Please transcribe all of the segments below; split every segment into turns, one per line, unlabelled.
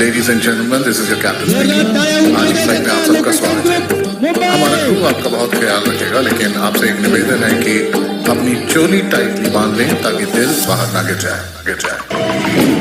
Ladies and gentleman this is your captain speaking आज की flight में आप सबका स्वागत है। हमारा क्रू आपका बहुत ख्याल रखेगा लेकिन आपसे एक निवेदन है कि अपनी चोली टाइटली बाँध लें ताकि दिल बाहर ना गिर जाए गिर जाए।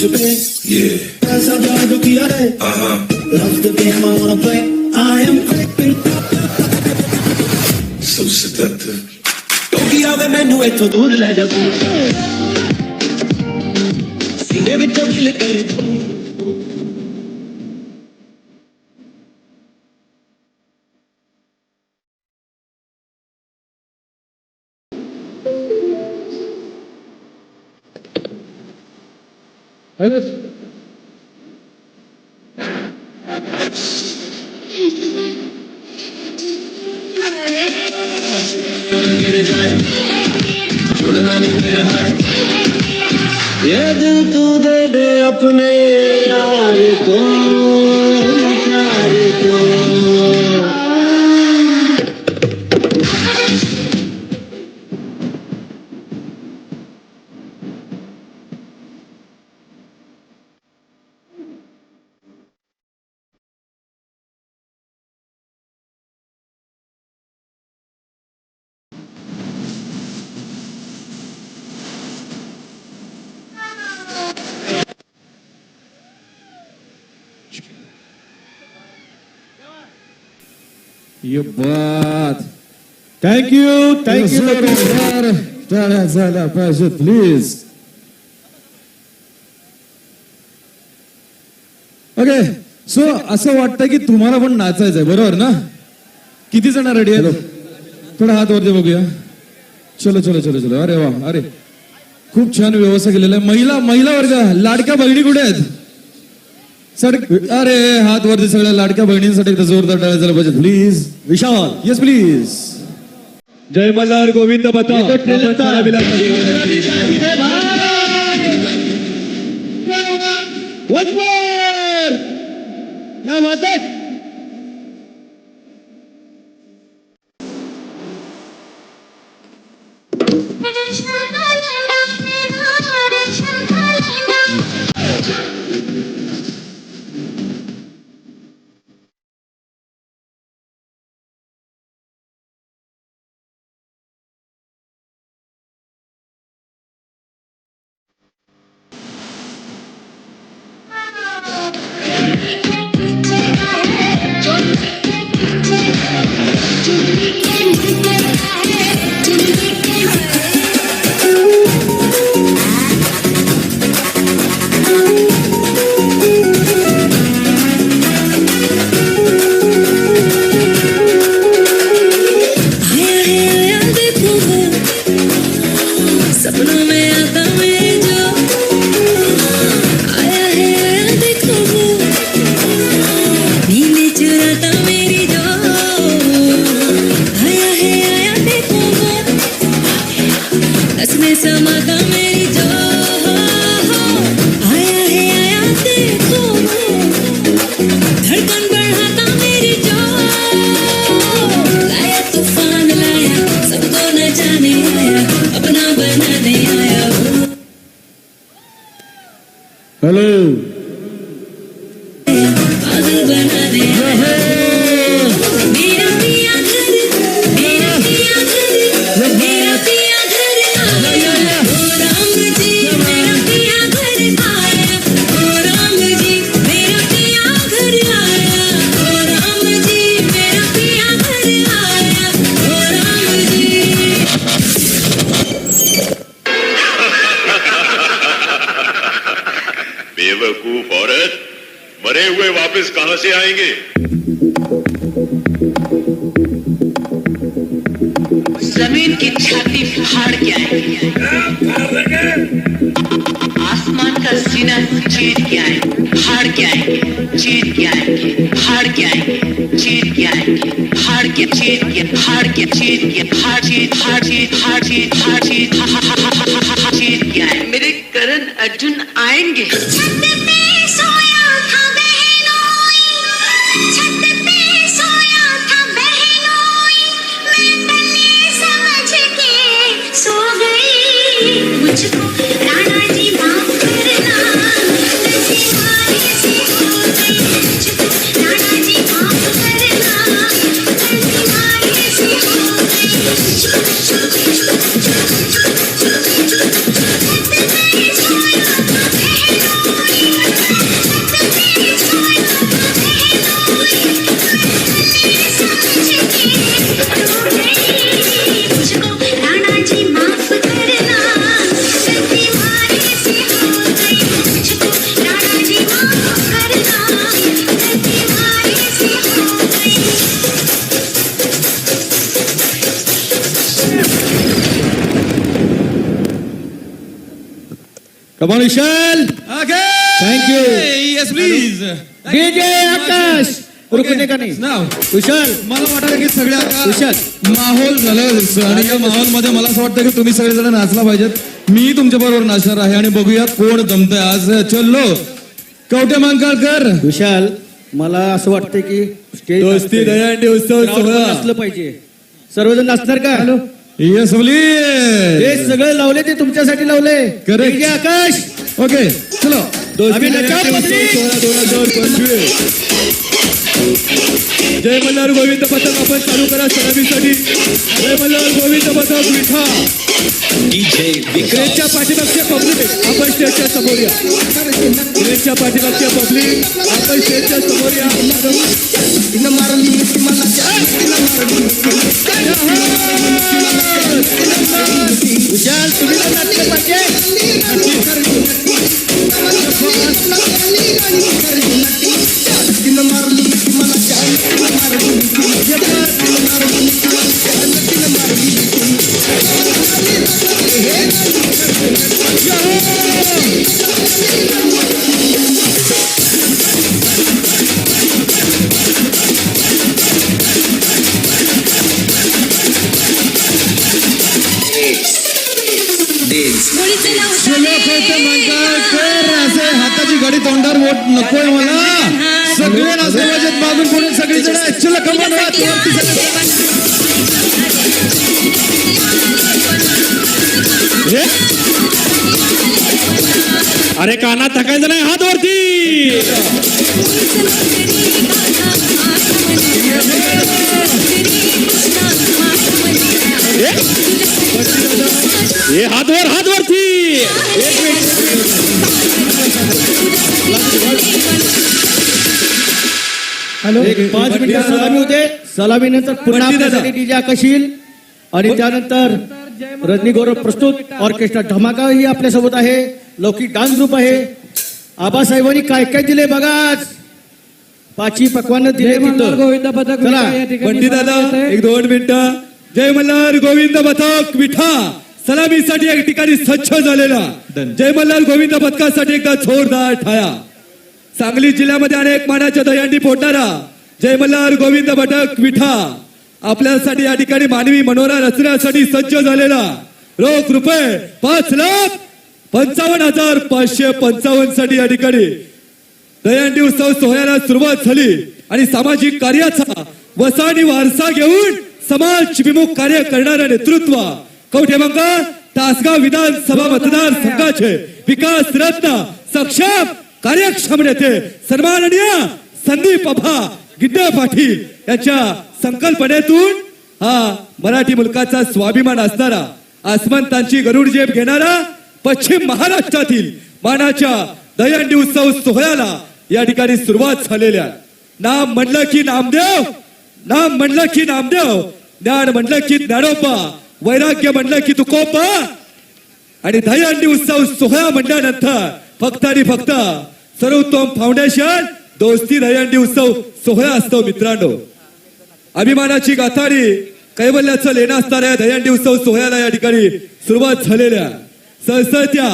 Madonna, what you been?
Yeah.
That's how I do it.
Uh huh.
Love the game I wanna play. I am creeping.
So seductive.
ਕਿਉਂਕਿ ਆਵੇ ਮੈਨੂੰ ਇੱਥੋਂ ਦੂਰ ਲੈ ਜਾ ਤੂੰ ਸੀਨੇ ਵਿੱਚ ਦਿਲ ਕਰੇ ਤੂੰ ये दिल तू दे दे अपने यार को प्यार को
थँक्यू थँक्यू
झाल्या पाहिजे प्लीज ओके सो असं वाटतं की तुम्हाला पण नाचायचंय बरोबर ना किती जण रेडी आहेत थोडा हात वरती बघूया चलो चलो चलो चलो अरे वा अरे खूप छान व्यवस्था केलेला आहे महिला महिला वर्ग लाडक्या बहिणी कुठे आहेत सर अरे हात वरती सगळ्या लाडक्या बहिणींसाठी एकदा जोरदार टाळ्या झाला पाहिजे. प्लीज
विशाल.
येस प्लीज
जय मल्हार गोविंद बता more!
कहाँ से आएँगे।
ज़मीन की छाती फाड़ के आएँगे। आसमान का सीना चीर के आएँगे। फाड़ के आएँगे। चीर के आएँगे। फाड़ के आएँगे। चीर के आएँगे। फाड़ के चीर के फाड़ के चीर के फाड़ चीर फाड़ चीर फाड़ चीर फाड़ चीर चीर के आएँगे। मेरे करण अर्जुन आएँगे।
Thank you.
Come on Vishal
thank
you.
Yes please
DJ Akash रुकने का नाही. विशाल
मला वाटतं की सगळ्या
विशाल.
माहोल झालं. आणि या माहोलमध्ये मला असं वाटतं की तुम्ही सगळेजण नाचला पाहिजेत. मी तुमच्या बरोबर नाचणार आहे आणि बघूया कोण जमतंय. आज चल्लो. कवटे मांकाळकर
विशाल मला असं वाटतं की स्टेज
दहीहंडी उत्सव.
असलं पाहिजे. सर्वजण नाचणार का? हॅलो.
येस
हे सगळे लावले ते तुमच्यासाठी लावले.
Correct.
आकाश.
ओके चलो.
दोस्ती दोन हज़ार पंचवीस जय मल्हार गोविंद पथक आपण चालू करा सलामीसाठी जय मल्हार गोविंद पथक विठा. स्टेजच्या पाठीमागचे पब्लिक आपण स्टेजच्या समोर या. स्टेजच्या पाठीमागचे पब्लिक. आपण स्टेजच्या समोर या.
गाडी तोंडावर बोट नकोय मला सगळे पाहिजेत मागून पुढून सगळी जण सगळे. हे?
अरे कानात टाकायचं नाही हात वरती. हे हात वर हात वरती.
हॅलो. एक पाच मिनिटं सलामी होते. सलामी नंतर पुन्हा. आपल्यासाठी डीजे आकाश येईल आणि त्यानंतर रजनी गौरव प्रस्तुत. ऑर्केस्ट्रा धमाका ही आपल्यासोबत आहे. लौकिक डान्स ग्रुप आहे. आबासाहेबांनी काय काय दिले बघाच. पाचही पकवान दिले तिथं. चला.
बंटी दादा एक दोन मिनिटं. जय मल्हार गोविंद पथक विठा सलामीसाठी एक ठिकाणी स्वच्छ झालेला. जय मल्हार गोविंद पथकासाठी एकदा जोरदार ठाया सांगली जिल्ह्यामध्ये अनेक मानाच्या दहीहंडी फोडणारा जय मल्हार गोविंद भटक विठा. आपल्यासाठी या ठिकाणी मानवी मनोरा रचण्यासाठी सज्ज झालेला. रोख रुपये पाच लाख पंचावन्न हजार पाचशे पंचावन्नसाठी या ठिकाणी दहीहंडी उत्सव सोहळ्याला सुरुवात झाली. आणि सामाजिक कार्याचा वसा आणि वारसा घेऊन समाज विमुख कार्य करणारं नेतृत्व कवठे मंगा तासगाव विधानसभा मतदार संघाचे विकास रत्न सक्षम कार्यक्षम नेते सन्माननीय संदीप अभा गिड्डे पाटील यांच्या संकल्पनेतून हा मराठी मुलकाचा स्वाभिमान असणारा आसमंतांची गरुड जेब घेणारा पश्चिम महाराष्ट्रातील मानाच्या दहंडी उत्सव सोहळ्याला या ठिकाणी सुरुवात झालेल्या नाम म्हणलं की नामदेव नाम म्हणलं की नामदेव ज्ञान म्हणलं की ज्ञानोबा वैराग्य म्हणलं की तू कोप आणि दहीहंडी उत्सव सोहळा म्हणल्यानंतर फक्त आणि फक्त सर्वोत्तम फाउंडेशन दोस्ती दहीहंडी उत्सव सोहळा असतो मित्रांनो. अभिमानाची गाथाडी कैवल्याचं लेणं असणाऱ्या दहीहंडी उत्सव सोहळ्याला या ठिकाणी सुरुवात झालेल्या. सळसळत्या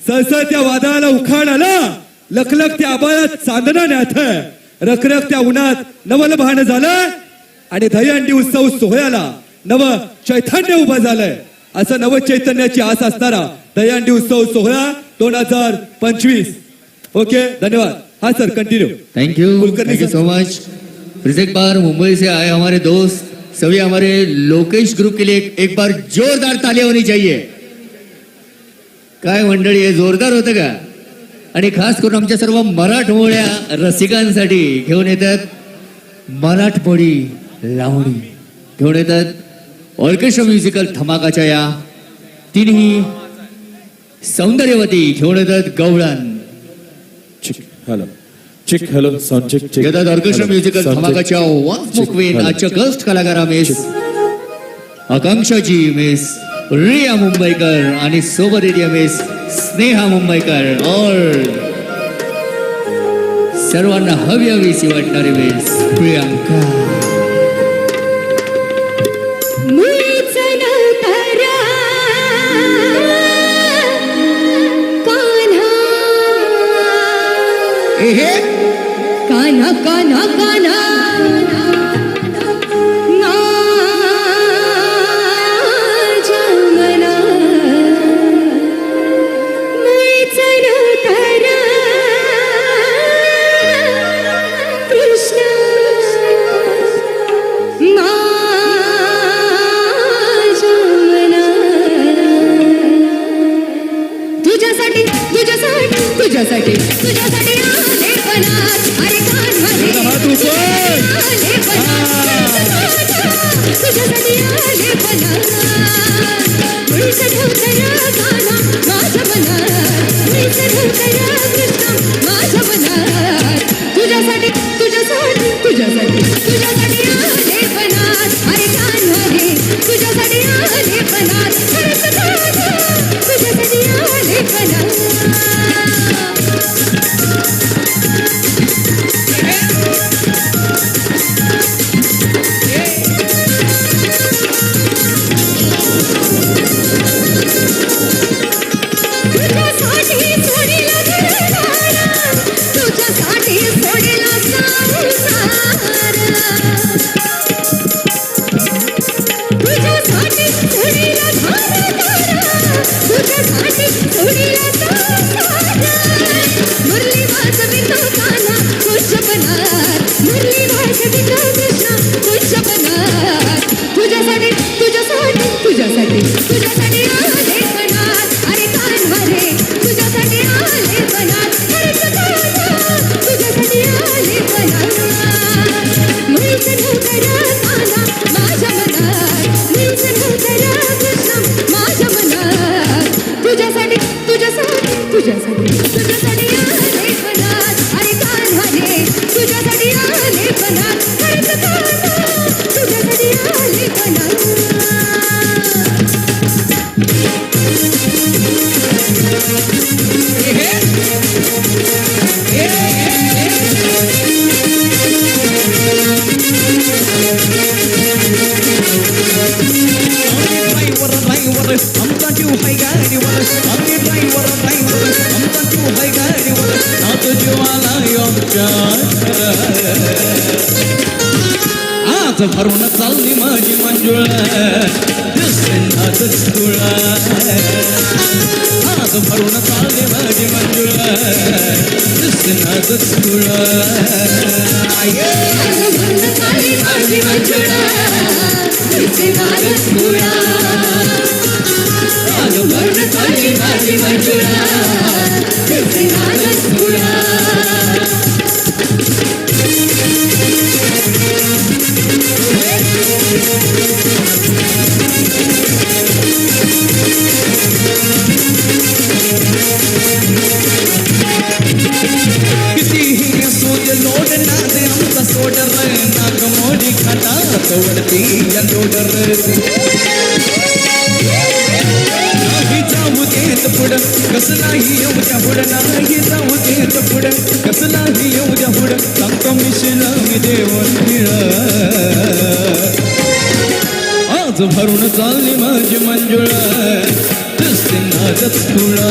सळसळत्या वादळाला उखाण आला लखलखत्या आबाळात चांदणा रखरख त्या उन्हात नवल भान झालं आणि दहीहंडी उत्सव सोहळ्याला नव चैतन्य उभं झालंय. असं नव चैतन्याची आस असणारा दहीहंडी उत्सव सोहळा दोन हजार पंचवीस. ओके धन्यवाद. हा
sir
continue
thank you
thank.
So much फिर एक बार मुंबई से आए हमारे दोस्त. सभी हमारे लोकेश ग्रुप के लिए एक, एक बार जोरदार तालियां होनी चाहिए. काय मंडळी हे जोरदार होतं का? आणि खास करून आमच्या सर्व मराठमोळ्या रसिकांसाठी घेऊन येतात मराठमोळी लावणी. घेऊन येतात ऑर्केस्ट्रा म्युझिकल धमाकाच्या या तिन्ही सौंदर्यवती घेऊन येतात गवळण.
Check hello check hello sound check check
येतात ऑर्केस्ट्रा म्युझिकल. धमाकाच्या वन्स
Check.
Queen
Hello.
आजच्या कस्ट कलाकारा मिस. आकांक्षाजी मिस. रिया मुंबईकर आणि सोबत येते मिस. स्नेहा मुंबईकर. और सर्वांना हवी हवीशी वाटणारे मिस प्रियांका.
कान्हा कान्हा कान्हा कान्हा तुझ्यासाठी
तुझ्या भरून चालली माझी मंजुळ. दिसनाच तुळा आज भरून चालली माझी मंजुळ दिसनाच तुळा
भरून चालली माझी मंजुळा
कसलाही येऊ द्या पुढं नाही जाऊ देत पुढं. कसलाही येऊ द्या पुढं. सांगतो मिशील मी मिळ आज भरून चालली माझी मंजुळ. दिसते नाचत तुळा.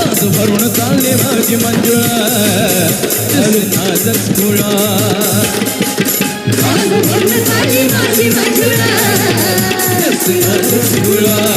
आज भरून चालली माझी मंजुळ. दिसते नाचत तुळा.
आज भरून चालली माझी मंजुळा.
दिसते नाचत तुळा.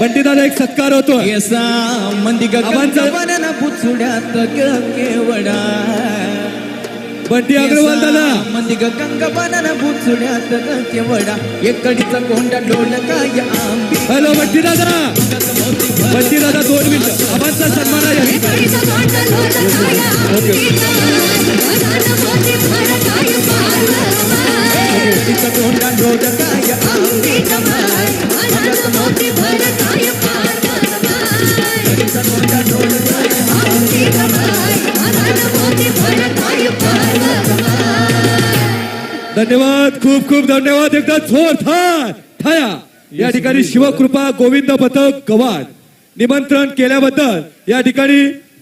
बंटी दादा एक सत्कार होतो
येसा मंदी पुचुड्यात केवडा
बंटी अग्रवाल दादा.
मंदी गंगा बन पुचुड्यात केवडा एकडीचा कोंडा डोल काय आंबी.
हॅलो बंटी दादा बंटी दादा दोन मिनिटं. आबांचा सन्मान आहे.
एकरीचा
धन्यवाद खूप खूप धन्यवाद. एकदा जोरदार थाया या ठिकाणी शिवकृपा गोविंद पथक गवाद निमंत्रण केल्याबद्दल या ठिकाणी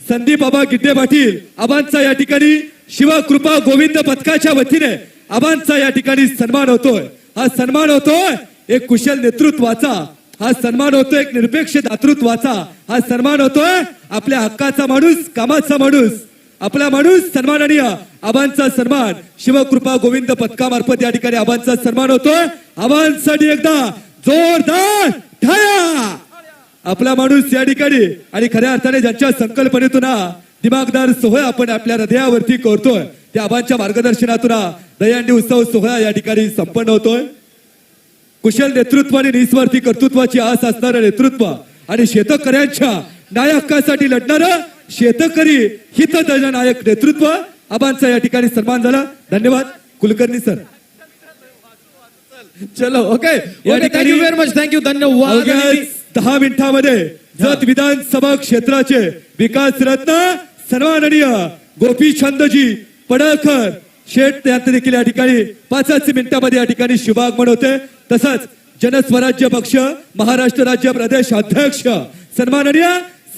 संदीप बाबा गिड्डे पाटील आबांचा या ठिकाणी शिवकृपा गोविंद पथकाच्या वतीने आबांचा या ठिकाणी सन्मान होतोय. हा सन्मान होतोय एक कुशल नेतृत्वाचा. हा सन्मान होतोय एक निरपेक्ष दातृत्वाचा. हा सन्मान होतोय आपल्या हक्काचा माणूस कामाचा माणूस. आपला माणूस सन्माननीय आबांचा सन्मान शिवकृपा गोविंद पथकामार्फत या ठिकाणी आबांचा सन्मान होतोय आबांसाठी एकदा जोरदार आपला माणूस या ठिकाणी आणि खऱ्या अर्थाने ज्यांच्या संकल्पनेतून दिमागदार सोहळा आपण आपल्या हृदयावरती करतोय त्या आबांच्या मार्गदर्शनातून दयांडी दहीहंडी उत्सव सोहळा या ठिकाणी संपन्न होतोय. कुशल नेतृत्व आणि निस्वार्थी कर्तृत्वाची आस असणारं नेतृत्व आणि शेतकऱ्यांच्या नायकासाठी लढणारं शेतकरी हित नायक नेतृत्व. आबांचा या ठिकाणी सन्मान झाला. धन्यवाद. कुलकर्णी सर.
चलो ओके
या ठिकाणी-
व्हेरी मच थँक्यू धन्यवाद
दहा मिनिटांमध्ये जत विधानसभा क्षेत्राचे विकास रत्न सन्माननीय गोपीचंदजी पडळकर. शेठ यांचं देखील या ठिकाणी पाचच मिनिटांमध्ये या ठिकाणी शुभागमन होते. तसंच जनस्वराज्य पक्ष महाराष्ट्र राज्य प्रदेश अध्यक्ष सन्माननीय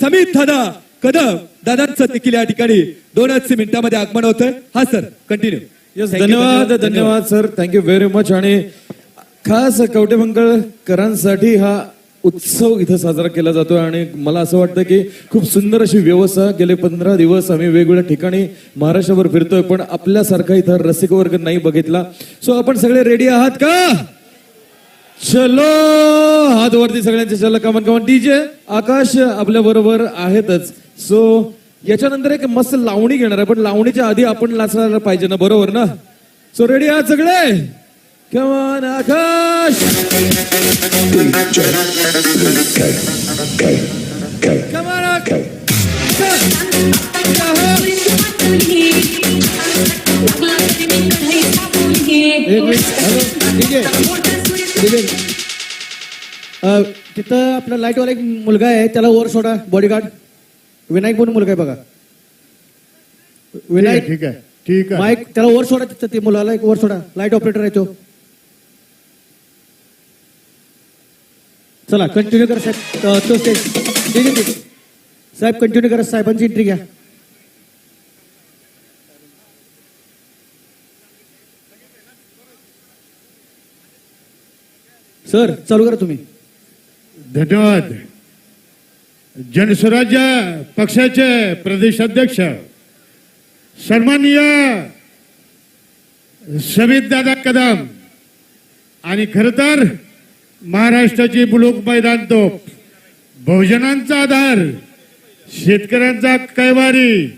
समित दादा कदम. दादांचं देखील या ठिकाणी दोनच मिनिटांमध्ये आगमन होतंय. हा सर कंटिन्यू
Yes, धन्यवाद धन्यवाद. सर. थँक्यू व्हेरी मच आणि खास कवटेमंगळकरांसाठी हा उत्सव इथं साजरा केला जातो आणि मला असं वाटतं की खूप सुंदर अशी व्यवस्था. गेले पंधरा दिवस आम्ही वेगवेगळ्या ठिकाणी महाराष्ट्रभर फिरतोय पण आपल्यासारखा इथं रसिक वर्ग नाही बघितला. सो आपण सगळे रेडी आहात का? चलो. हात वरती सगळ्यांचे चला कमन कमन डीजे आकाश आपल्या बरोबर आहेतच. सो याच्यानंतर एक मस्त लावणी घेणार आहे. पण लावणीच्या आधी आपण नाचणार पाहिजे ना बरोबर ना? सो रेडी आहात सगळे? कमान आकाश! Come
तिथं आपला लाईटवाला एक मुलगा आहे त्याला वर सोडा बॉडीगार्ड विनायक म्हणून मुलगा आहे बघा. विनायक
ठीक आहे ठीक आहे
माईक त्याला वर सोडा तिथं ते मुलाला एक वर सोडा. लाइट ऑपरेटर आहे तो. चला कंटिन्यू करा साहेब. अ, तो स्टेज डीजे डीजे. साहेब कंटिन्यू करा. साहेबांची एंट्री घ्या. सर चालू करा तुम्ही.
धन्यवाद. जनस्वराज्य पक्षाचे प्रदेशाध्यक्ष सन्माननीय समित दादा कदम आणि खर तर महाराष्ट्राची बुलूक मैदान तो बहुजनांचा आधार शेतकऱ्यांचा कैवारी